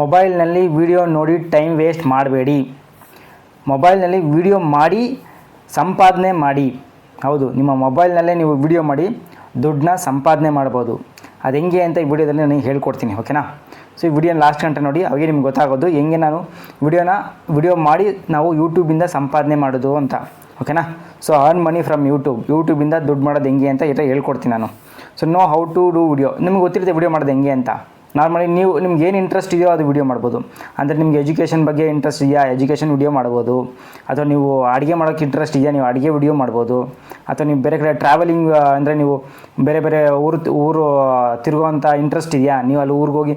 ಮೊಬೈಲ್ನಲ್ಲಿ ವಿಡಿಯೋ ನೋಡಿ time waste ಮಾಡಬೇಡಿ. ಮೊಬೈಲ್ನಲ್ಲಿ ವಿಡಿಯೋ ಮಾಡಿ, ಸಂಪಾದನೆ ಮಾಡಿ. ಹೌದು, ನಿಮ್ಮ ಮೊಬೈಲ್ನಲ್ಲೇ ನೀವು ವಿಡಿಯೋ ಮಾಡಿ, ದುಡ್ಡನ್ನ ಸಂಪಾದನೆ ಮಾಡ್ಬೋದು. ಅದು ಹೆಂಗೆ ಅಂತ ಈ ವಿಡಿಯೋದಲ್ಲಿ ನಾನು ಹೇಳ್ಕೊಡ್ತೀನಿ, ಓಕೆನಾ? ಸೊ, ಈ ವಿಡಿಯೋನ ಲಾಸ್ಟ್ ಗಂಟೆ ನೋಡಿ ಅವಾಗೆ ನಿಮ್ಗೆ ಗೊತ್ತಾಗೋದು ಹೆಂಗೆ ನಾನು ವಿಡಿಯೋನ, ವಿಡಿಯೋ ಮಾಡಿ ನಾವು ಯೂಟ್ಯೂಬಿಂದ ಸಂಪಾದನೆ ಮಾಡೋದು ಅಂತ, ಓಕೆನಾ? So earn money from YouTube ಯೂಟ್ಯೂಬಿಂದ ದುಡ್ಡು ಮಾಡೋದು ಹೆಂಗೆ ಅಂತ ಎಲ್ಲ ಹೇಳ್ಕೊಡ್ತೀನಿ ನಾನು. So know how to do video ನಿಮ್ಗೆ ಗೊತ್ತಿರುತ್ತೆ ವಿಡಿಯೋ ಮಾಡೋದು ಹೆಂಗೆ ಅಂತ. ನಾರ್ಮಲಿ ನೀವು ನಿಮ್ಗೆ ಏನು ಇಂಟ್ರೆಸ್ಟ್ ಇದೆಯೋ ಅದು ವಿಡಿಯೋ ಮಾಡ್ಬೋದು. ಅಂದರೆ ನಿಮ್ಗೆ ಎಜುಕೇಷನ್ ಬಗ್ಗೆ ಇಂಟ್ರೆಸ್ಟ್ ಇದೆಯಾ? ಎಜುಕೇಷನ್ ವಿಡಿಯೋ ಮಾಡ್ಬೋದು. ಅಥವಾ ನೀವು ಅಡುಗೆ ಮಾಡೋಕ್ಕೆ ಇಂಟ್ರೆಸ್ಟ್ ಇದೆಯಾ? ನೀವು ಅಡುಗೆ ವಿಡಿಯೋ ಮಾಡ್ಬೋದು. ಅಥವಾ ನೀವು ಬೇರೆ ಕಡೆ ಟ್ರಾವೆಲಿಂಗ್ ಅಂದರೆ ನೀವು ಬೇರೆ ಬೇರೆ ಊರು ಊರು ತಿರುಗುವಂಥ ಇಂಟ್ರೆಸ್ಟ್ ಇದೆಯಾ? ನೀವು ಅಲ್ಲಿ ಊರಿಗೆ ಹೋಗಿ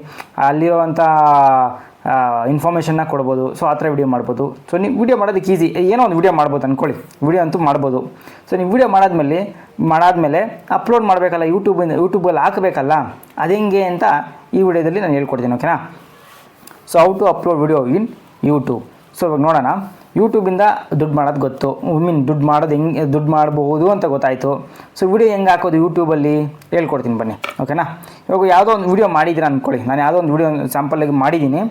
ಅಲ್ಲಿರುವಂಥ ಇನ್ಫಾರ್ಮೇಷನ್ನ ಕೊಡ್ಬೋದು. ಸೊ ಆ ಥರ ವಿಡಿಯೋ ಮಾಡ್ಬೋದು. ಸೊ ನೀವು ವಿಡಿಯೋ ಮಾಡೋದಕ್ಕೆ ಈಸಿ ಏನೋ ಒಂದು ವಿಡಿಯೋ ಮಾಡ್ಬೋದು ಅಂದ್ಕೊಳ್ಳಿ ವಿಡಿಯೋ ಅಂತೂ ಮಾಡ್ಬೋದು. ಸೊ ನೀವು ವಿಡಿಯೋ ಮಾಡಾದ್ಮೇಲೆ ಮಾಡಾದ್ಮೇಲೆ ಅಪ್ಲೋಡ್ ಮಾಡಬೇಕಲ್ಲ ಯೂಟ್ಯೂಬಿಂದ ಯೂಟ್ಯೂಬಲ್ಲಿ ಹಾಕಬೇಕಲ್ಲ? ಅದು ಹೆಂಗೆ ಅಂತ ಈ ವಿಡಿಯೋದಲ್ಲಿ ನಾನು ಹೇಳ್ಕೊಡ್ತೀನಿ ಓಕೆನಾ so how to upload video in YouTube so ಇವಾಗ ನೋಡೋಣ. ಯೂಟ್ಯೂಬಿಂದ ದುಡ್ಡು ಮಾಡೋದು ಗೊತ್ತು. ಮೀನ್ ದುಡ್ಡು ಮಾಡೋದು ಹೆಂಗೆ, ದುಡ್ಡು ಮಾಡಬಹುದು ಅಂತ ಗೊತ್ತಾಯಿತು. ಸೊ ವಿಡಿಯೋ ಹೆಂಗೆ ಹಾಕೋದು ಯೂಟ್ಯೂಬಲ್ಲಿ ಹೇಳ್ಕೊಡ್ತೀನಿ ಬನ್ನಿ ಓಕೆನಾ ಇವಾಗ ಯಾವುದೋ ಒಂದು ವಿಡಿಯೋ ಮಾಡಿದ್ದೀರ ಅಂದ್ಕೊಳ್ಳಿ ನಾನು ಯಾವುದೋ ಒಂದು ವಿಡಿಯೋ ಸ್ಯಾಂಪಲ್ಗೆ ಮಾಡಿದ್ದೀನಿ.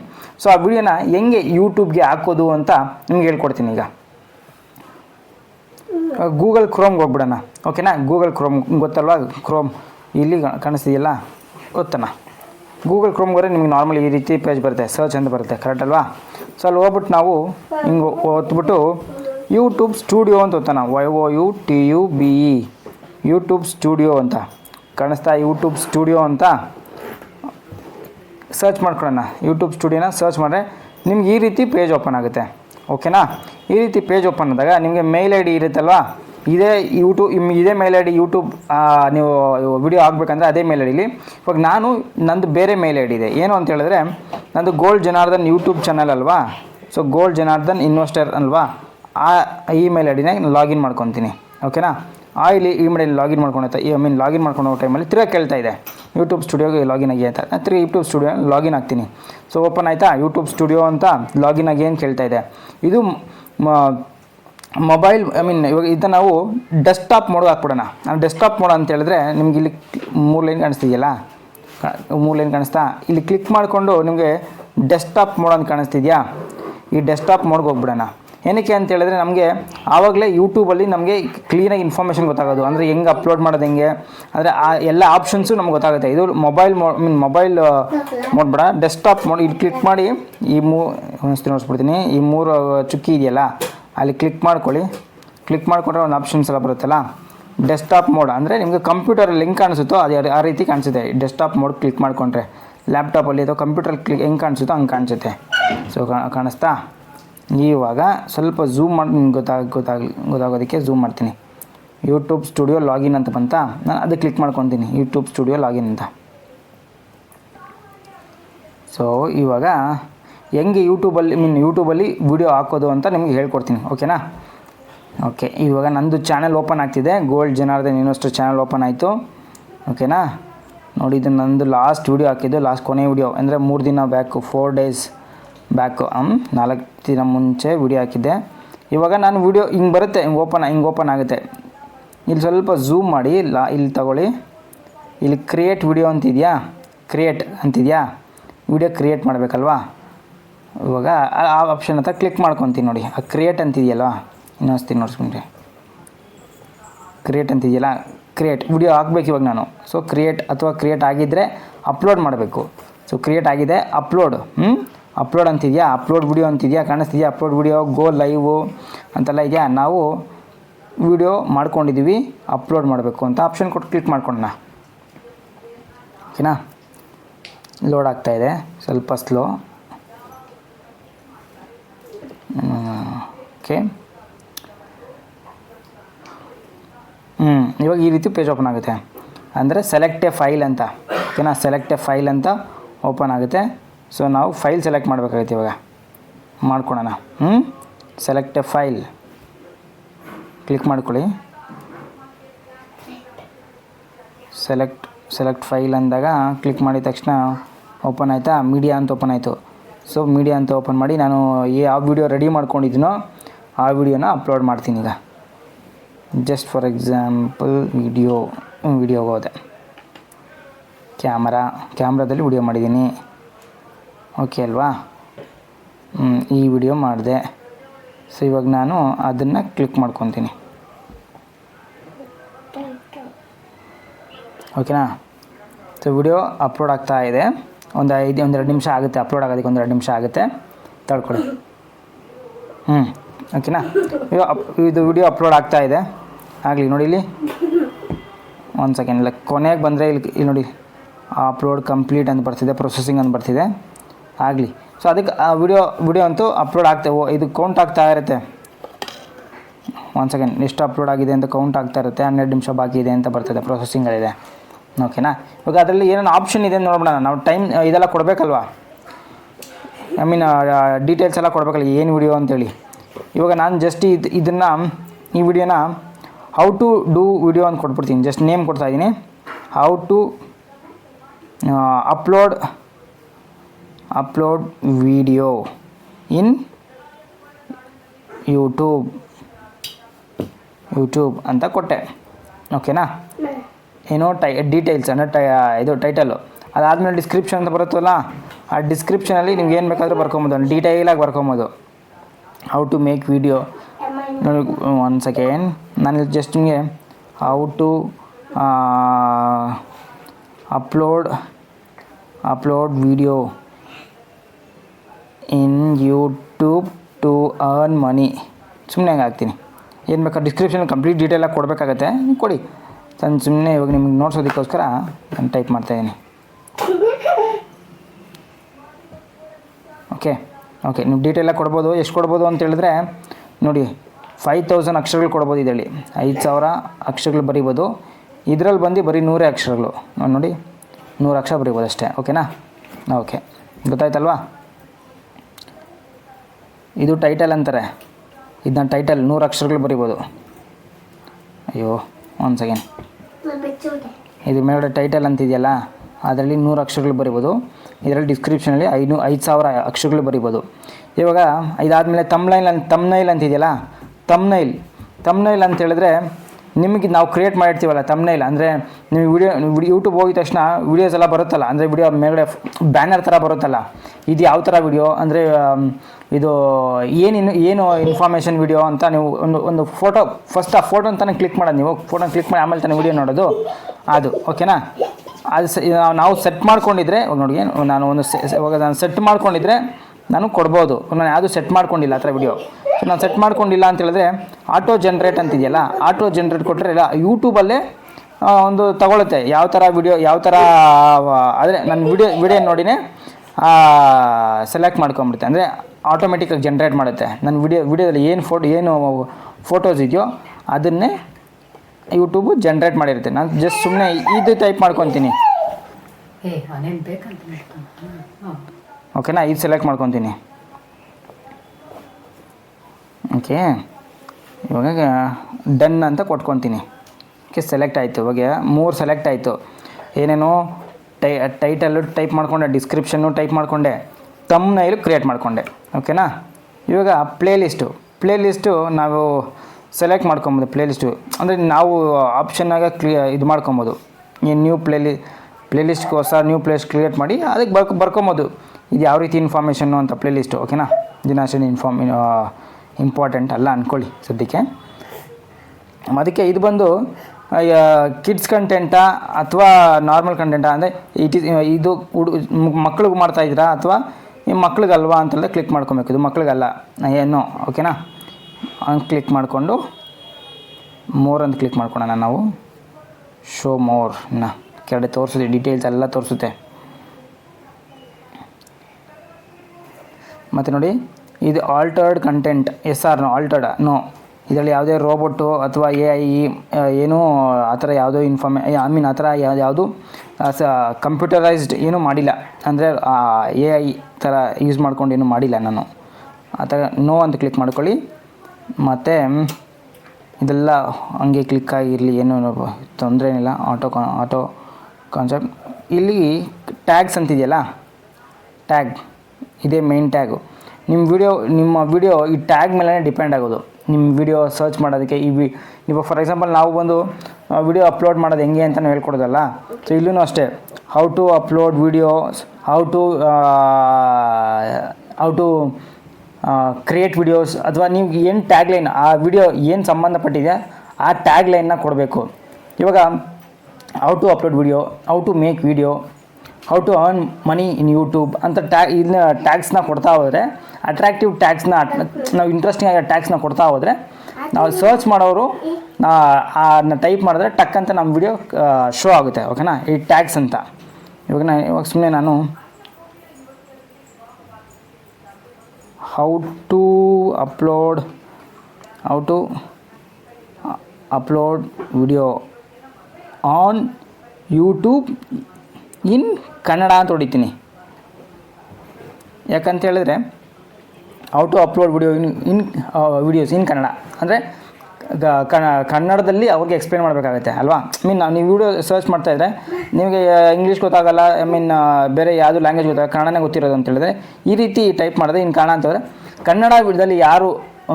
ಸೊ ಆ ವಿಡಿಯೋನ ಹೆಂಗೆ ಯೂಟ್ಯೂಬ್ಗೆ ಹಾಕೋದು ಅಂತ ನಿಮ್ಗೆ ಹೇಳ್ಕೊಡ್ತೀನಿ ಈಗ. ಗೂಗಲ್ ಕ್ರೋಮ್ಗೆ ಹೋಗ್ಬಿಡೋಣ ಓಕೆನಾ ಗೂಗಲ್ ಕ್ರೋಮ್ ಗೊತ್ತಲ್ವಾ? ಕ್ರೋಮ್ ಇಲ್ಲಿ ಕಾಣಿಸ್ತಿದೆಯಲ್ಲ ಗೊತ್ತಣ್ಣ ಗೂಗಲ್ ಕ್ರೋಮ್ ಹೋದ್ರೆ ನಿಮ್ಗೆ ನಾರ್ಮಲ್ ಈ ರೀತಿ ಪೇಜ್ ಬರುತ್ತೆ ಸರ್ಚ್ ಅಂತ ಬರುತ್ತೆ ಕರೆಕ್ಟ್ ಅಲ್ವಾ? ಸೊ ಅಲ್ಲಿ ಹೋಗ್ಬಿಟ್ಟು ನಾವು ಹಿಂಗೆ ಒತ್ಬಿಟ್ಟು ಯೂಟ್ಯೂಬ್ ಸ್ಟುಡಿಯೋ ಅಂತ ಓದ್ತಾನೆ Y O U T U B E YouTube studio ಅಂತ. ಕಾಣಿಸ್ತಾ ಯೂಟ್ಯೂಬ್ ಸ್ಟುಡಿಯೋ ಅಂತ. ಸರ್ಚ್ ಮಾಡ್ಕೊಳ್ಳೋಣ. ಯೂಟ್ಯೂಬ್ ಸ್ಟುಡಿಯೋನ ಸರ್ಚ್ ಮಾಡಿದ್ರೆ ನಿಮ್ಗೆ ಈ ರೀತಿ ಪೇಜ್ ಓಪನ್ ಆಗುತ್ತೆ. ಓಕೆನಾ ಈ ರೀತಿ ಪೇಜ್ ಓಪನ್ ಆದಾಗ ನಿಮಗೆ ಮೇಲ್ ಐ ಡಿ ಇರುತ್ತಲ್ವಾ? ಇದೇ ಯೂಟ್ಯೂಬ್ ಇದೇ ಮೇಲ್ ಐ ಡಿ ಯೂಟ್ಯೂಬ್ ನೀವು ವಿಡಿಯೋ ಆಗಬೇಕಂದ್ರೆ ಅದೇ ಮೇಲ್ ಐಡಿಲಿ ಡಿಲಿ ಇವಾಗ ನಾನು, ನಂದು ಬೇರೆ ಮೇಲ್ ಐ ಡಿ ಇದೆ. ಏನು ಅಂತ ಹೇಳಿದ್ರೆ, ನಂದು ಗೋಲ್ಡ್ ಜನಾರ್ದನ್ ಯೂಟ್ಯೂಬ್ ಚಾನಲ್ ಅಲ್ವಾ? ಸೊ ಗೋಲ್ಡ್ ಜನಾರ್ದನ್ ಇನ್ವೆಸ್ಟರ್ ಅಲ್ವಾ? ಆ, ಈ ಮೇಲ್ ಐ ಡಿನ ಲಾಗಿನ್ ಮಾಡ್ಕೊತೀನಿ ಓಕೆನಾ ಆ, ಇಲ್ಲಿ ಈ ಮೇಲೆ ಲಾಗಿನ್ ಮಾಡ್ಕೊಂಡು ಐ ಮೀನ್ ಲಾಗಿನ್ ಮಾಡ್ಕೊಂಡು ಟೈಮಲ್ಲಿ ತಿರ್ಗಾ ಕೇಳ್ತಾ ಇದೆ. ಯೂಟ್ಯೂಬ್ ಸ್ಟುಡಿಯೋಗೆ ಲಾಗಿನ್ ಆಗಿ ಅಂತ. ನಾನು ತಿರ್ಗಿ ಯೂಟ್ಯೂಬ್ ಸ್ಟುಡಿಯೋ ಲಾಗಿನ್ ಆಗ್ತೀನಿ ಸೊ ಓಪನ್ ಆಯಿತಾ? ಯೂಟ್ಯೂಬ್ ಸ್ಟುಡಿಯೋ ಅಂತ ಲಾಗಿನ್ ಆಗಿ ಏನು ಕೇಳ್ತಾ ಇದೆ. ಇದು ಮೊಬೈಲ್ ಐ ಮೀನ್ ಇವಾಗ ಇದನ್ನ ನಾವು ಡೆಸ್ಕ್ಟಾಪ್ ಮೋಡ್ ಹಾಕ್ಬಿಡೋಣ. ನಾನು ಡೆಸ್ಕ್ಟಾಪ್ ಮೋಡ್ ಅಂತ ಹೇಳಿದ್ರೆ ನಿಮ್ಗೆ ಇಲ್ಲಿ ಮೂರು ಲೈನ್ ಕಾಣಿಸ್ತಿದೆಯಲ್ಲ? ಮೂರು ಲೈನ್ ಕಾಣಿಸ್ತಾ? ಇಲ್ಲಿ ಕ್ಲಿಕ್ ಮಾಡಿಕೊಂಡು ನಿಮಗೆ ಡೆಸ್ಕ್ಟಾಪ್ ಮೋಡ್ ಅಂತ ಕಾಣಿಸ್ತಿದೆಯಾ? ಈ ಡೆಸ್ಕ್ಟಾಪ್ ಮೋಡ್ಗೆ ಹೋಗ್ಬಿಡೋಣ. ಏನಕ್ಕೆ ಅಂತ ಹೇಳಿದ್ರೆ ನಮಗೆ ಆವಾಗಲೇ ಯೂಟ್ಯೂಬಲ್ಲಿ ನಮಗೆ ಕ್ಲೀನಾಗಿ ಇನ್ಫಾರ್ಮೇಷನ್ ಗೊತ್ತಾಗೋದು. ಅಂದರೆ ಹೆಂಗೆ ಅಪ್ಲೋಡ್ ಮಾಡೋದು ಹೆಂಗೆ? ಅಂದರೆ ಆ ಎಲ್ಲ ಆಪ್ಷನ್ಸು ನಮ್ಗೆ ಗೊತ್ತಾಗುತ್ತೆ. ಇದು ಮೊಬೈಲ್ ಮೋ ಮೀನ್ ಮೊಬೈಲ್ ಮೋಡ್ ಬೇಡ ಡೆಸ್ಕ್ಟಾಪ್ ಮೋಡ್, ಇಲ್ಲಿ ಕ್ಲಿಕ್ ಮಾಡಿ ಈ ಮೂ ಒಂದ್ಸತಿ ನೋಡಿಸ್ಬಿಡ್ತೀನಿ ಈ ಮೂರು ಚುಕ್ಕಿ ಇದೆಯಲ್ಲ ಅಲ್ಲಿ ಕ್ಲಿಕ್ ಮಾಡ್ಕೊಳ್ಳಿ. ಕ್ಲಿಕ್ ಮಾಡಿಕೊಂಡ್ರೆ ಒಂದು ಆಪ್ಷನ್ಸ್ ಎಲ್ಲ ಬರುತ್ತಲ್ಲ? ಡೆಸ್ಕ್ಟಾಪ್ ಮೋಡ್ ಅಂದರೆ ನಿಮಗೆ ಕಂಪ್ಯೂಟರ್ ಲಿಂಕ್ ಕಾಣಿಸುತ್ತೋ ಅದು ಆ- ರೀತಿ ಕಾಣಿಸುತ್ತೆ. ಡೆಸ್ಕ್ಟಾಪ್ ಮೋಡ್ ಕ್ಲಿಕ್ ಮಾಡಿಕೊಂಡ್ರೆ. ಲ್ಯಾಪ್ಟಾಪಲ್ಲಿ ಅಥವಾ ಕಂಪ್ಯೂಟರ್ ಕ್ಲಿಕ್ ಹೆಂಗೆ ಕಾಣಿಸುತ್ತೋ ಹಂಗೆ ಕಾಣಿಸುತ್ತೆ. ಸೊ ಕಾಣಿಸ್ತಾ? ಇವಾಗ ಸ್ವಲ್ಪ ಝೂಮ್ ಮಾಡಿ ನಿಮ್ಗೆ ಗೊತ್ತಾಗ ಗೊತ್ತಾಗ ಗೊತ್ತಾಗೋದಕ್ಕೆ ಝೂಮ್ ಮಾಡ್ತೀನಿ. ಯೂಟ್ಯೂಬ್ ಸ್ಟುಡಿಯೋ ಲಾಗಿನ್ ಅಂತ ಬಂತ? ನಾನು ಅದು ಕ್ಲಿಕ್ ಮಾಡ್ಕೊತೀನಿ. ಯೂಟ್ಯೂಬ್ ಸ್ಟುಡಿಯೋ ಲಾಗಿನ್ ಅಂತ. ಸೊ ಇವಾಗ ಹೆಂಗೆ ಯೂಟ್ಯೂಬಲ್ಲಿ ಮೀನ್ ಯೂಟ್ಯೂಬಲ್ಲಿ ವಿಡಿಯೋ ಹಾಕೋದು ಅಂತ ನಿಮಗೆ ಹೇಳ್ಕೊಡ್ತೀನಿ ಓಕೆನಾ ಓಕೆ ಇವಾಗ ನಂದು ಚಾನಲ್ ಓಪನ್ ಆಗ್ತಿದೆ gold Janardhan investor channel open ಆಯಿತು ಓಕೆನಾ ನೋಡಿ, ಇದು ನಂದು ಲಾಸ್ಟ್ ವಿಡಿಯೋ ಹಾಕಿದ್ದು ಲಾಸ್ಟ್ ಕೊನೆ ವಿಡಿಯೋ ಅಂದರೆ ಮೂರು ದಿನ ಬ್ಯಾಕು ಫೋರ್ ಡೇಸ್ ಬ್ಯಾಕು ನಾಲ್ಕು ದಿನ ಮುಂಚೆ ವಿಡಿಯೋ ಹಾಕಿದ್ದೆ. ಇವಾಗ ನಾನು ವಿಡಿಯೋ ಹಿಂಗೆ ಬರುತ್ತೆ, ಹಿಂಗೆ ಓಪನ್ ಹಿಂಗೆ ಓಪನ್ ಆಗುತ್ತೆ. ಇಲ್ಲಿ ಸ್ವಲ್ಪ ಝೂಮ್ ಮಾಡಿ, ಲಾ, ಇಲ್ಲಿ ತಗೊಳ್ಳಿ. ಇಲ್ಲಿ ಕ್ರಿಯೇಟ್ ವಿಡಿಯೋ ಅಂತಿದೆಯಾ? ಕ್ರಿಯೇಟ್ ಅಂತಿದೆಯಾ? ವಿಡಿಯೋ ಕ್ರಿಯೇಟ್ ಮಾಡಬೇಕಲ್ವಾ? ಇವಾಗ ಆ ಆಪ್ಷನ್ ಹತ್ರ ಕ್ಲಿಕ್ ಮಾಡ್ಕೊತೀನಿ ನೋಡಿ. ಆ ಕ್ರಿಯೇಟ್ ಅಂತಿದೆಯಲ್ವಾ ಇನ್ನೊಂದ್ಸ್ತೀನಿ ನೋಡಿಸ್ಕೊಂಡ್ರೆ ಕ್ರಿಯೇಟ್ ಅಂತಿದೆಯಲ್ಲ ಕ್ರಿಯೇಟ್ ವಿಡಿಯೋ ಹಾಕ್ಬೇಕು ಇವಾಗ ನಾನು. ಸೊ ಕ್ರಿಯೇಟ್ ಅಥವಾ ಕ್ರಿಯೇಟ್ ಆಗಿದ್ದರೆ ಅಪ್ಲೋಡ್ ಮಾಡಬೇಕು. ಸೊ ಕ್ರಿಯೇಟ್ ಆಗಿದೆ ಅಪ್ಲೋಡ್ ಹ್ಞೂ ಅಪ್ಲೋಡ್ ಅಂತಿದೆಯಾ? ಅಪ್ಲೋಡ್ ವಿಡಿಯೋ ಅಂತಿದೆಯಾ? ಕಾಣಿಸ್ತಿದೆಯಾ? ಅಪ್ಲೋಡ್ ವಿಡಿಯೋ ಗೋ ಲೈವು ಅಂತೆಲ್ಲ ಇದೆಯಾ? ನಾವು ವಿಡಿಯೋ ಮಾಡ್ಕೊಂಡಿದ್ದೀವಿ ಅಪ್ಲೋಡ್ ಮಾಡಬೇಕು ಅಂತ ಆಪ್ಷನ್ ಕೊಟ್ಟು ಕ್ಲಿಕ್ ಮಾಡ್ಕೊಂಡ ಓಕೆನಾ? ಲೋಡ್ ಆಗ್ತಾಯಿದೆ ಸ್ವಲ್ಪ ಸ್ಲೋ ಓಕೆ ಹ್ಞೂ ಇವಾಗ ಈ ರೀತಿ ಪೇಜ್ ಓಪನ್ ಆಗುತ್ತೆ. ಅಂದರೆ ಸೆಲೆಕ್ಟ್ ಎ ಫೈಲ್ ಅಂತ. ಓಕೆನಾ? ಸೆಲೆಕ್ಟ್ ಎ ಫೈಲ್ ಅಂತ ಓಪನ್ ಆಗುತ್ತೆ. ಸೊ ನಾವು ಫೈಲ್ ಸೆಲೆಕ್ಟ್ ಮಾಡಬೇಕಾಗುತ್ತೆ ಇವಾಗ. ಮಾಡ್ಕೊಳೋಣ. ಹ್ಞೂ ಸೆಲೆಕ್ಟ್ ಎ ಫೈಲ್ ಕ್ಲಿಕ್ ಮಾಡ್ಕೊಳ್ಳಿ. ಸೆಲೆಕ್ಟ್ ಸೆಲೆಕ್ಟ್ ಫೈಲ್ ಅಂದಾಗ ಕ್ಲಿಕ್ ಮಾಡಿದ ತಕ್ಷಣ ಓಪನ್ ಆಯಿತಾ? ಮೀಡಿಯಾ ಅಂತ ಓಪನ್ ಆಯಿತು. ಸೊ ಮೀಡಿಯಾ ಅಂತ ಓಪನ್ ಮಾಡಿ ನಾನು ಈ ಯಾವ ವಿಡಿಯೋ ರೆಡಿ ಮಾಡ್ಕೊಂಡಿದ್ದೀನೋ, ಆ ವಿಡಿಯೋನ ಅಪ್ಲೋಡ್ ಮಾಡ್ತೀನಿ ಈಗ. ಜಸ್ಟ್ ಫಾರ್ ಎಕ್ಸಾಂಪಲ್ ವಿಡಿಯೋ ವಿಡಿಯೋಗೆ ಹೋದೆ. ಕ್ಯಾಮರಾ ಕ್ಯಾಮ್ರಾದಲ್ಲಿ ವಿಡಿಯೋ ಮಾಡಿದ್ದೀನಿ. ಓಕೆ ಅಲ್ವಾ? ಈ ವಿಡಿಯೋ ಮಾಡಿದೆ. ಸೊ ಇವಾಗ ನಾನು ಅದನ್ನು ಕ್ಲಿಕ್ ಮಾಡ್ಕೊತೀನಿ. ಓಕೆನಾ ಸೊ ವಿಡಿಯೋ ಅಪ್ಲೋಡ್ ಆಗ್ತಾ ಇದೆ. ಒಂದು ಐದು ಒಂದೆರಡು ನಿಮಿಷ ಆಗುತ್ತೆ ಅಪ್ಲೋಡ್ ಆಗೋದಕ್ಕೆ ಒಂದೆರಡು ನಿಮಿಷ ಆಗುತ್ತೆ. ತಡ್ಕೊಳ್ಳಿ ಹ್ಞೂ ಓಕೆನಾ? ಇದು ಅಪ್, ಇದು ವಿಡಿಯೋ ಅಪ್ಲೋಡ್ ಆಗ್ತಾ ಇದೆ. ಆಗಲಿ, ನೋಡಿ ಇಲ್ಲಿ. ಒಂದು ಸೆಕೆಂಡ್ ಇಲ್ಲ ಕೊನೆಗೆ ಬಂದರೆ ಇಲ್ಲಿ ಇಲ್ಲಿ ನೋಡಿ. ಅಪ್ಲೋಡ್ ಕಂಪ್ಲೀಟ್ ಅಂತ ಬರ್ತಿದೆ ಪ್ರೊಸೆಸಿಂಗ್ ಅಂತ ಬರ್ತಿದೆ. ಆಗಲಿ. ಸೊ ಅದಕ್ಕೆ, ಆ ವಿಡಿಯೋ ವಿಡಿಯೋ ಅಂತೂ ಅಪ್ಲೋಡ್ ಆಗ್ತೇವೆ ಓ, ಇದು ಕೌಂಟ್ ಆಗ್ತಾ ಇರುತ್ತೆ. ಒಂದು ಸೆಕೆಂಡ್ ಎಷ್ಟು ಅಪ್ಲೋಡ್ ಆಗಿದೆ ಅಂತ ಕೌಂಟ್ ಆಗ್ತಾ ಇರುತ್ತೆ, ಹನ್ನೆರಡು ನಿಮಿಷ ಬಾಕಿ ಇದೆ ಅಂತ ಬರ್ತದೆ ಪ್ರೊಸೆಸಿಂಗಲ್ಲಿದೆ ಓಕೆನಾ? ಇವಾಗ ಅದರಲ್ಲಿ ಏನೇನು ಆಪ್ಷನ್ ಇದೆ ನೋಡೋಣ ನಾವು ಟೈಮ್ ಇದೆಲ್ಲ ಕೊಡಬೇಕಲ್ವಾ? ಐ ಮೀನ್ ಡೀಟೇಲ್ಸ್ ಎಲ್ಲ ಕೊಡಬೇಕಲ್ಲ, ಏನು ವಿಡಿಯೋ ಅಂತೇಳಿ. ಇವಾಗ ನಾನು ಜಸ್ಟ್ ಇದು, ಇದನ್ನು, ಈ ವಿಡಿಯೋನ ಹೌ ಟು ಡೂ ವಿಡಿಯೋ ಅಂತ ಕೊಟ್ಬಿಡ್ತೀನಿ. ಜಸ್ಟ್ ನೇಮ್ ಕೊಡ್ತಾ ಇದ್ದೀನಿ. How to upload upload video in YouTube YouTube ಅಂತ ಕೊಟ್ಟೆ. ಓಕೆನಾ? ಏನೋ ಟೈ ಡೀಟೇಲ್ಸ್ ಅಂದರೆ ಟೈ ಇದು ಟೈಟಲ್ಲು ಅದಾದಮೇಲೆ ಡಿಸ್ಕ್ರಿಪ್ಷನ್ ಅಂತ ಬರುತ್ತಲ್ಲ, ಆ ಡಿಸ್ಕ್ರಿಪ್ಷನಲ್ಲಿ ನಿಮ್ಗೆ ಏನು ಬೇಕಾದರೂ ಬರ್ಕೊಬೋದು ಡೀಟೇಲಾಗಿ ಬರ್ಕೊಬೋದು. ಹೌ ಟು ಮೇಕ್ ವಿಡಿಯೋ ನೋಡಿ ಒನ್ ಸೆಕೆಂಡ್ ನಾನು ಜಸ್ಟ್ ನಿಮಗೆ how to upload upload video in YouTube to earn money ಸುಮ್ಮನೆ ಹಂಗೆ ಹಾಕ್ತೀನಿ. ಏನು ಬೇಕಾದ್ರೆ ಡಿಸ್ಕ್ರಿಪ್ಷನ್ ಕಂಪ್ಲೀಟ್ ಡೀಟೇಲಾಗಿ ಕೊಡಬೇಕಾಗತ್ತೆ. ಕೊಡಿ. ನಾನು ಸುಮ್ಮನೆ ಇವಾಗ ನಿಮ್ಗೆ ನೋಡ್ಸೋದಕ್ಕೋಸ್ಕರ ನಾನು ಟೈಪ್ ಮಾಡ್ತಾಯಿದ್ದೀನಿ ಓಕೆ ಓಕೆ ನೀವು ಡೀಟೇಲಾಗಿ ಕೊಡ್ಬೋದು, ಎಷ್ಟು ಕೊಡ್ಬೋದು ಅಂತ ಹೇಳಿದ್ರೆ, ನೋಡಿ ಫೈವ್ ತೌಸಂಡ್ ಅಕ್ಷರಗಳು ಕೊಡ್ಬೋದು ಇದರಲ್ಲಿ. ಐದು ಸಾವಿರ ಅಕ್ಷರಗಳು ಬರಿಬೋದು. ಇದರಲ್ಲಿ ಬಂದು ಬರೀ ನೂರೇ ಅಕ್ಷರಗಳು. ನೋಡಿ ನೋಡಿ, ನೂರು ಅಕ್ಷರ ಬರಿಬೋದು ಅಷ್ಟೇ ಓಕೆನಾ ಓಕೆ ಗೊತ್ತಾಯ್ತಲ್ವಾ? ಇದು ಟೈಟಲ್ ಅಂತಾರೆ. ಇದನ್ನ ಟೈಟಲ್ ನೂರು ಅಕ್ಷರಗಳು ಬರಿಬೋದು. ಅಯ್ಯೋ. ಒಂದು ಸೆಕೆಂಡ್ ಇದು ಮೇಲ್ಗಡೆ ಟೈಟಲ್ ಅಂತಿದೆಯಲ್ಲ ಅದರಲ್ಲಿ ನೂರು ಅಕ್ಷರಗಳು ಬರಿಬೋದು. ಇದರಲ್ಲಿ ಡಿಸ್ಕ್ರಿಪ್ಷನಲ್ಲಿ ಐನೂ ಐದು ಸಾವಿರ ಅಕ್ಷರಗಳು ಬರಿಬೋದು. ಇವಾಗ ಇದಾದಮೇಲೆ ತಮ್ಲೈಲ್ ಅಂತ ತಮ್ನೈಲ್ ಅಂತಿದೆಯಲ್ಲ ತಮ್ನೈಲ್ ತಮ್ನೈಲ್ ಅಂತ ಹೇಳಿದ್ರೆ ನಿಮಗೆ ನಾವು ಕ್ರಿಯೇಟ್ ಮಾಡಿರ್ತೀವಲ್ಲ ಇಲ್ಲ ಅಂದರೆ ನೀವು ವಿಡಿಯೋ ಯೂಟ್ಯೂಬ್ ಹೋಗಿದ ತಕ್ಷಣ ವೀಡಿಯೋಸ್ ಎಲ್ಲ ಬರುತ್ತಲ್ಲ, ಅಂದರೆ ವಿಡಿಯೋ ಮೇಲ್ಗಡೆ ಬ್ಯಾನರ್ ಥರ ಬರುತ್ತಲ್ಲ, ಇದು ಯಾವ ಥರ ವಿಡಿಯೋ ಅಂದರೆ ಇದು ಏನಿನ್ನು, ಏನು ಇನ್ಫಾರ್ಮೇಷನ್ ವಿಡಿಯೋ ಅಂತ ನೀವು ಒಂದು ಒಂದು ಫೋಟೋ ಫಸ್ಟ್ ಆ ಫೋಟೋ ಅಂತಾನೆ ಕ್ಲಿಕ್ ಮಾಡೋದು ನೀವು ಫೋಟೋ ಕ್ಲಿಕ್ ಮಾಡಿ ಆಮೇಲೆ ತಾನೇ ವಿಡಿಯೋ ನೋಡೋದು, ಅದು ಓಕೆನಾ ಅದು ನಾವು- ಸೆಟ್ ಮಾಡ್ಕೊಂಡಿದ್ರೆ ನೋಡಿ ನಾನು ಒಂದು ಇವಾಗ ನಾನು ಸೆಟ್ ಮಾಡ್ಕೊಂಡಿದ್ರೆ, ನಾನು ಕೊಡ್ಬೋದು, ನಾನು ಯಾವುದು ಸೆಟ್ ಮಾಡ್ಕೊಂಡಿಲ್ಲ ಆ ಥರ ವಿಡಿಯೋ ನಾನು ಸೆಟ್ ಮಾಡ್ಕೊಂಡಿಲ್ಲ ಅಂತ ಹೇಳಿದ್ರೆ ಆಟೋ ಜನ್ರೇಟ್ ಅಂತಿದೆಯಲ್ಲ ಆಟೋ ಜನ್ರೇಟ್ ಕೊಟ್ಟರೆ ಇಲ್ಲ ಯೂಟ್ಯೂಬಲ್ಲೇ ಒಂದು ತಗೊಳುತ್ತೆ. ಯಾವ ಥರ ವಿಡಿಯೋ ಯಾವ ಥರ ಆದರೆ ನನ್ನ ವಿಡಿಯೋ ವಿಡಿಯೋ ನೋಡಿನೇ ಸೆಲೆಕ್ಟ್ ಮಾಡ್ಕೊಂಬಿಡುತ್ತೆ ಅಂದರೆ ಆಟೋಮೆಟಿಕಾಗಿ ಜನ್ರೇಟ್ ಮಾಡುತ್ತೆ. ನನ್ನ ವಿಡಿಯೋ ವಿಡಿಯೋದಲ್ಲಿ ಏನು ಫೋಟೋ ಏನು ಫೋಟೋಸ್ ಇದೆಯೋ ಅದನ್ನೇ ಯೂಟ್ಯೂಬು ಜನ್ರೇಟ್ ಮಾಡಿರುತ್ತೆ. ನಾನು ಜಸ್ಟ್ ಸುಮ್ಮನೆ ಇದು ಟೈಪ್ ಮಾಡ್ಕೊತೀನಿ. ಓಕೆನಾ ಇದು ಸೆಲೆಕ್ಟ್ ಮಾಡ್ಕೊತೀನಿ. ಓಕೆ. ಇವಾಗ ಡನ್ ಅಂತ ಕೊಟ್ಕೊತೀನಿ. ಓಕೆ ಸೆಲೆಕ್ಟ್ ಆಯಿತು. ಇವಾಗ ಮೂರು ಸೆಲೆಕ್ಟ್ ಆಯಿತು. ಏನೇನೋ ಟೈ ಟೈಟಲ್ಲು ಟೈಪ್ ಮಾಡಿಕೊಂಡೆ ಡಿಸ್ಕ್ರಿಪ್ಷನ್ನು ಟೈಪ್ ಮಾಡಿಕೊಂಡೆ ತಮ್ನೈಲು ಕ್ರಿಯೇಟ್ ಮಾಡಿಕೊಂಡೆ. ಓಕೆನಾ ಇವಾಗ ಪ್ಲೇ ಲಿಸ್ಟು ನಾವು ಸೆಲೆಕ್ಟ್ ಮಾಡ್ಕೊಬೋದು ಪ್ಲೇ ಲಿಸ್ಟು ಅಂದರೆ ನಾವು ಆಪ್ಷನ್ನಾಗ ಕ್ಲಿಯ ಇದು ಮಾಡ್ಕೊಬೋದು. ನ್ಯೂ ಪ್ಲೇ ಪ್ಲೇಲಿಸ್ಟ್ಗೆ ಹೊಸ ನ್ಯೂ ಪ್ಲೇಸ್ ಕ್ರಿಯೇಟ್ ಮಾಡಿ ಅದಕ್ಕೆ ಬರ್ಕೊ, ಬರ್ಕೊಬೋದು. ಇದು ಯಾವ ರೀತಿ ಇನ್ಫಾರ್ಮೇಷನ್ನು ಅಂತ ಪ್ಲೇ ಲಿಸ್ಟು ಓಕೆನಾ ದಿನಾಶನ್ ಇನ್ಫಾರ್ಮ್ ಇಂಪಾರ್ಟೆಂಟ್ ಅಲ್ಲ ಅಂದ್ಕೊಳ್ಳಿ ಸದ್ಯಕ್ಕೆ. ಅದಕ್ಕೆ ಇದು ಬಂದು ಕಿಡ್ಸ್ ಕಂಟೆಂಟಾ ಅಥವಾ ನಾರ್ಮಲ್ ಕಂಟೆಂಟಾ ಅಂದರೆ ಇಟ್ ಇಸ್ ಇದು ಹುಡು, ಮಕ್ಳಿಗೆ ಮಾಡ್ತಾ ಇದ್ದೀರಾ ಅಥವಾ ಈ ಮಕ್ಳಿಗಲ್ವಾ ಅಂತೆಲ್ಲ ಕ್ಲಿಕ್ ಮಾಡ್ಕೊಬೇಕು. ಇದು ಮಕ್ಳಿಗಲ್ಲ ಏನು ಓಕೆನಾ ಹಂಗೆ ಕ್ಲಿಕ್ ಮಾಡಿಕೊಂಡು ಮೋರ್ ಅಂತ ಕ್ಲಿಕ್ ಮಾಡ್ಕೊಳೋಣ ನಾವು. ಶೋ ಮೋರ್ ನಾ. ಕೆಳಗಡೆ ತೋರಿಸುತ್ತೆ ಡೀಟೇಲ್ಸ್ ಎಲ್ಲ ತೋರಿಸುತ್ತೆ. ಮತ್ತು ನೋಡಿ ಇದು altered content yes or no altered no ಇದರಲ್ಲಿ ಯಾವುದೇ ರೋಬೋಟು ಅಥವಾ ಎ ಐ ಏನೂ ಆ ಥರ ಯಾವುದೋ ಇನ್ಫಾರ್ಮೇ ಐ ಮೀನ್ ಆ ಥರ ಯಾವ್ದು ಯಾವುದು ಸ ಕಂಪ್ಯೂಟರೈಸ್ಡ್ ಏನೂ ಮಾಡಿಲ್ಲ. ಅಂದರೆ ಎ ಐ ಥರ ಯೂಸ್ ಮಾಡ್ಕೊಂಡು ಏನೂ ಮಾಡಿಲ್ಲ ನಾನು. ಆ ಥರ ನೋ ಅಂತ ಕ್ಲಿಕ್ ಮಾಡ್ಕೊಳ್ಳಿ. ಮತ್ತು, ಇದೆಲ್ಲ ಹಂಗೆ ಕ್ಲಿಕ್ ಆಗಿರಲಿ ಏನು ತೊಂದರೆ ಏನಿಲ್ಲ ಆಟೋ ಕಾ ಆಟೋ ಕಾನ್ಸೆಪ್ಟ್ ಇಲ್ಲಿ ಟ್ಯಾಗ್ಸ್ ಅಂತಿದೆಯಲ್ಲ? ಟ್ಯಾಗ್ ಇದೇ ಮೇನ್ ಟ್ಯಾಗು ನಿಮ್ಮ ವಿಡಿಯೋ ನಿಮ್ಮ ವಿಡಿಯೋ ಈ ಟ್ಯಾಗ್ ಮೇಲೆ ಡಿಪೆಂಡ್ ಆಗೋದು. ನಿಮ್ಮ ವಿಡಿಯೋ ಸರ್ಚ್ ಮಾಡೋದಕ್ಕೆ ಈ ವಿ ಇವಾಗ ಫಾರ್ ಎಕ್ಸಾಂಪಲ್ ನಾವು ಬಂದು ವಿಡಿಯೋ ಅಪ್ಲೋಡ್ ಮಾಡೋದು ಹೆಂಗೆ ಅಂತ ನಾವು ಹೇಳ್ಕೊಡೋದಲ್ಲ? ಸೊ ಇಲ್ಲೂ ಅಷ್ಟೇ. How to upload videos how to how to create videos ಅಥವಾ ನೀವು ಏನು ಟ್ಯಾಗ್ ಲೈನ್ ಆ ವಿಡಿಯೋ ಏನು ಸಂಬಂಧಪಟ್ಟಿದೆ, ಆ ಟ್ಯಾಗ್ ಲೈನ್ನ ಕೊಡಬೇಕು. ಇವಾಗ how to upload video how to make video how to earn money in YouTube ಅಂತ ಟ್ಯಾಕ್ ಇದನ್ನ ಟ್ಯಾಕ್ಸ್ನ ಕೊಡ್ತಾ ಹೋದರೆ ಅಟ್ರಾಕ್ಟಿವ್ ಟ್ಯಾಕ್ಸ್ನ ನಾವು ಇಂಟ್ರೆಸ್ಟಿಂಗ್ ಆಗಿ ಟ್ಯಾಕ್ಸ್ನ ಕೊಡ್ತಾ ಹೋದರೆ, ನಾವು ಸರ್ಚ್ ಮಾಡೋರು ಅದನ್ನ ಟೈಪ್ ಮಾಡಿದ್ರೆ ಟಕ್ ಅಂತ ನಮ್ಮ ವಿಡಿಯೋ ಶೋ ಆಗುತ್ತೆ ಓಕೆನಾ ಈ ಟ್ಯಾಕ್ಸ್ ಅಂತ. ಇವಾಗ ನಾನು ಇವಾಗ ಸುಮ್ಮನೆ ನಾನು how to upload how to upload video on YouTube in Kannada ಅಂತ ಹೊಡಿತೀನಿ. ಯಾಕಂತ ಹೇಳಿದ್ರೆ how to upload video in in videos in Kannada. ಅಂದರೆ ಕನ್ನಡದಲ್ಲಿ ಅವ್ರಿಗೆ ಎಕ್ಸ್ಪ್ಲೇನ್ ಮಾಡಬೇಕಾಗತ್ತೆ, ಅಲ್ವಾ? ಮೀನ್ ನೀವು ವಿಡಿಯೋ ಸರ್ಚ್ ಮಾಡ್ತಾ ಇದ್ದರೆ ನಿಮಗೆ ಇಂಗ್ಲೀಷ್ ಗೊತ್ತಾಗಲ್ಲ ಐ ಮೀನ್ ಬೇರೆ ಯಾವುದು ಲ್ಯಾಂಗ್ವೇಜ್ ಗೊತ್ತಾಗಲ್ಲ, ಕನ್ನಡನೇ ಗೊತ್ತಿರೋದು ಅಂತ ಹೇಳಿದ್ರೆ, ಈ ರೀತಿ ಟೈಪ್ ಮಾಡಿದ್ರೆ ಇನ್ನು ಕನ್ನಡ ಅಂತಂದರೆ ಕನ್ನಡ ವಿಡಿಯೋದಲ್ಲಿ ಯಾರು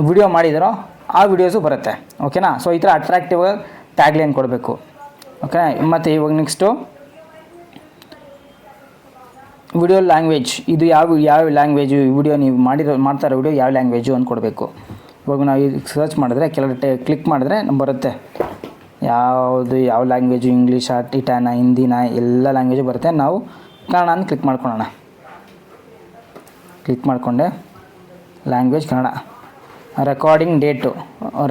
ವಿಡಿಯೋ ಮಾಡಿದಾರೋ, ಆ ವಿಡಿಯೋಸು ಬರುತ್ತೆ. ಓಕೆನಾ ಸೊ ಈ ಥರ ಅಟ್ರಾಕ್ಟಿವ್ ಟ್ಯಾಗ್ಲೈನ್ ಕೊಡಬೇಕು. ಓಕೆನಾ ಮತ್ತು ಇವಾಗ ನೆಕ್ಸ್ಟು ವಿಡಿಯೋ ಲ್ಯಾಂಗ್ವೇಜ್, ಇದು ಯಾವ ಯಾವ ಲ್ಯಾಂಗ್ವೇಜು ವಿಡಿಯೋ ನೀವು ಮಾಡಿರೋ, ಮಾಡ್ತಾರೋ ವಿಡಿಯೋ ಯಾವ ಲ್ಯಾಂಗ್ವೇಜು ಅಂತ ಕೊಡಬೇಕು. ಇವಾಗ ನಾವು ಇದು ಸರ್ಚ್ ಮಾಡಿದ್ರೆ ಕೆಲವು ಟೆ ಕ್ಲಿಕ್ ಮಾಡಿದ್ರೆ ಬರುತ್ತೆ. ಯಾವುದು, ಯಾವ ಲ್ಯಾಂಗ್ವೇಜು, ಇಂಗ್ಲೀಷ, ಟಿಟಾನ, ಹಿಂದಿನ, ಎಲ್ಲ ಲ್ಯಾಂಗ್ವೇಜು ಬರುತ್ತೆ. ನಾವು ಕನ್ನಡ ಅಂತ ಕ್ಲಿಕ್ ಮಾಡ್ಕೊಳ್ಳೋಣ. ಕ್ಲಿಕ್ ಮಾಡಿಕೊಂಡೆ. Language Kannada. Recording date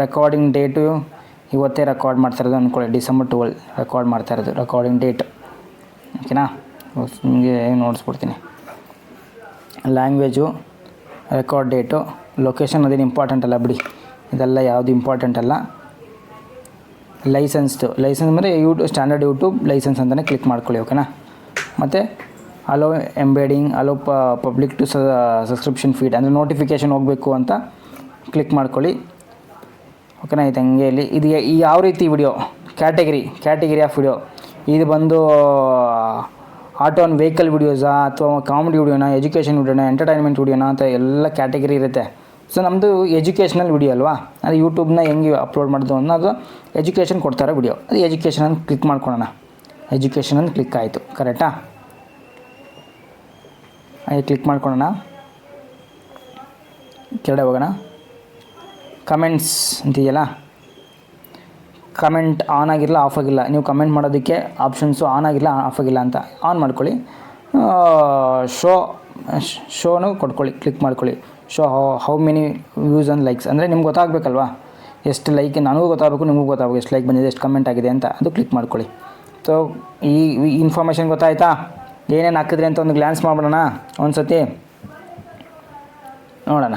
recording date ಇವತ್ತೇ ರೆಕಾರ್ಡ್ ಮಾಡ್ತಾ ಇರೋದು ಅಂದ್ಕೊಳ್ಳಿ. ಡಿಸೆಂಬರ್ ಟ್ವೆಲ್ ರೆಕಾರ್ಡ್ ಮಾಡ್ತಾಯಿರೋದು ರೆಕಾರ್ಡಿಂಗ್ ಡೇಟ್ ಓಕೆನಾ ನಿಮಗೆ ನೋಡಿಸ್ಬಿಡ್ತೀನಿ ಲ್ಯಾಂಗ್ವೇಜು ರೆಕಾರ್ಡ್ ಡೇಟು ಲೊಕೇಶನ್ ಅದೇನು ಇಂಪಾರ್ಟೆಂಟ್ ಅಲ್ಲ ಬಿಡಿ. ಇದೆಲ್ಲ ಯಾವುದು ಇಂಪಾರ್ಟೆಂಟ್ ಅಲ್ಲ. ಲೈಸೆನ್ಸ್ದು ಲೈಸೆನ್ಸ್ ಅಂದರೆ ಯೂಟ್ಯೂಬ್ ಸ್ಟ್ಯಾಂಡರ್ಡ್ ಯೂಟ್ಯೂಬ್ ಲೈಸೆನ್ಸ್ ಅಂತಲೇ ಕ್ಲಿಕ್ ಮಾಡ್ಕೊಳ್ಳಿ ಓಕೆನಾ ಮತ್ತು ಅಲೋ ಎಂಬೇಡಿಂಗ್ ಅಲೋ ಪ ಪಬ್ಲಿಕ್ ಟು ಸಬ್ಸ್ಕ್ರಿಪ್ಷನ್ ಫೀಡ್ ಅಂದರೆ ನೋಟಿಫಿಕೇಷನ್ ಹೋಗಬೇಕು ಅಂತ ಕ್ಲಿಕ್ ಮಾಡ್ಕೊಳ್ಳಿ. ಓಕೆನಾ ಇದು ಹಂಗೆ ಇಲ್ಲಿ. ಇದು ಯಾವ ರೀತಿ video category category of video ಇದು ಬಂದು ಆಟೋ ಆನ್ ವೆಹಿಕಲ್ ವಿಡಿಯೋಸಾ ಅಥವಾ ಕಾಮಿಡಿ ವಿಡಿಯೋನಾ ಎಜುಕೇಷನ್ ವಿಡಿಯೋನಾ ಎಂಟರ್ಟೈನ್ಮೆಂಟ್ ವಿಡಿಯೋನಾ ಅಂತ ಎಲ್ಲ ಕ್ಯಾಟಗರಿ ಇರುತ್ತೆ. ಸೊ ನಮ್ಮದು ಎಜುಕೇಷನಲ್ ವಿಡಿಯೋ ಅಲ್ವಾ? ಅದು ಯೂಟ್ಯೂಬ್ನ ಹೆಂಗೆ ಅಪ್ಲೋಡ್ ಮಾಡೋದು ಅನ್ನೋದು ಎಜುಕೇಷನ್ ಕೊಡ್ತಾರೆ ವಿಡಿಯೋ ಅದು ಎಜುಕೇಷನ್ ಅಂತ ಕ್ಲಿಕ್ ಮಾಡ್ಕೊಳ್ಳೋಣ. ಎಜುಕೇಷನ್ ಅಂತ ಕ್ಲಿಕ್ ಆಯಿತು. ಕರೆಕ್ಟಾ ಅದೇ ಕ್ಲಿಕ್ ಮಾಡ್ಕೊಳ್ಳೋಣ. ಕೆಳಗೆ ಹೋಗೋಣ. ಕಮೆಂಟ್ಸ್ ಅಂತಿದೆಯಲ್ಲ? ಕಮೆಂಟ್ ಆನ್ ಆಗಿರಲ್ಲ ಆಫ್ ಆಗಿಲ್ಲ. ನೀವು ಕಮೆಂಟ್ ಮಾಡೋದಕ್ಕೆ ಆಪ್ಷನ್ಸು ಆನ್ ಆಗಿಲ್ಲ ಆಫ್ ಆಗಿಲ್ಲ ಅಂತ. ಆನ್ ಮಾಡ್ಕೊಳ್ಳಿ. ಶೋ ಶೋನು ಕೊಟ್ಕೊಳ್ಳಿ. ಕ್ಲಿಕ್ ಮಾಡ್ಕೊಳ್ಳಿ. Show how how many views and likes ಅಂದರೆ ನಿಮ್ಗೆ ಗೊತ್ತಾಗಬೇಕಲ್ವಾ? ಎಷ್ಟು ಲೈಕ್ ನನಗೂ ಗೊತ್ತಾಗಬೇಕು, ನಿಮಗೂ ಗೊತ್ತಾಗಬೇಕು. ಎಷ್ಟು ಲೈಕ್ ಬಂದಿದೆ, ಎಷ್ಟು ಕಮೆಂಟ್ ಆಗಿದೆ ಅಂತ. ಅದು ಕ್ಲಿಕ್ ಮಾಡ್ಕೊಳ್ಳಿ. ಸೊ ಈ ಇನ್ಫಾರ್ಮೇಷನ್ ಗೊತ್ತಾಯ್ತಾ? ಏನೇನು ಹಾಕಿದ್ರಿ ಅಂತ ಒಂದು ಗ್ಲ್ಯಾನ್ಸ್ ಮಾಡ್ಬಿಡೋಣ. ಒಂದು ಸತಿ ನೋಡೋಣ.